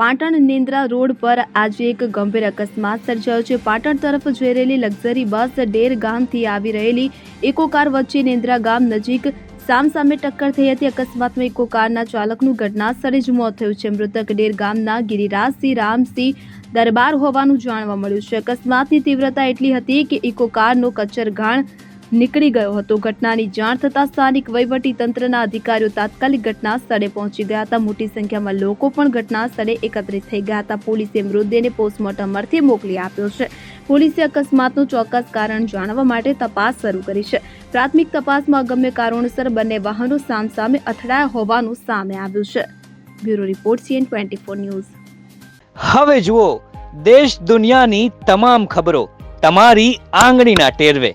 પાટણ નિંદ્રા રોડ પર આજે એક ગંભીર અકસ્માત સર્જાયો છે. પાટણ તરફ જઈ રહેલી લક્ઝરી બસ ડેર ગામથી આવી રહેલી એકો કાર વચ્ચે નેન્દ્રા ગામ નજીક સામસામે ટક્કર થઈ હતી. અકસ્માતમાં એકો કારના ચાલકનું ઘટના સ્થળે જ મોત થયું છે. મૃતક ડેર ગામના ગિરિરાજસિંહ રામસિંહ દરબાર હોવાનું જાણવા મળ્યું છે. અકસ્માતની તીવ્રતા એટલી હતી કે ઇકો કારનો કચરઘાણ નીકળી ગયો હતો. ઘટનાની જાણ થતાં સ્થાનિક વહીવટી તંત્રના અધિકારીઓ તાત્કાલિક ઘટના સ્થળે પહોંચી ગયા હતા. મોટી સંખ્યામાં લોકો પણ ઘટના સ્થળે એકત્રિત થઈ ગયા હતા. પોલીસે મૃતદેહને પોસ્ટમોર્ટમ અર્થે મોકલી આપ્યો છે. પોલીસે અકસ્માતનું ચોક્કસ કારણ જાણવા માટે તપાસ શરૂ કરી છે. પ્રાથમિક તપાસમાં અગમ્ય કારણોસર બંને વાહનો સામસામે અથડાયા હોવાનું સામે આવ્યું છે. Bureau report, CN twenty four news. હવે જુઓ, દેશ દુનિયાની તમામ ખબરો, તમારી આંગળીના ટેરવે.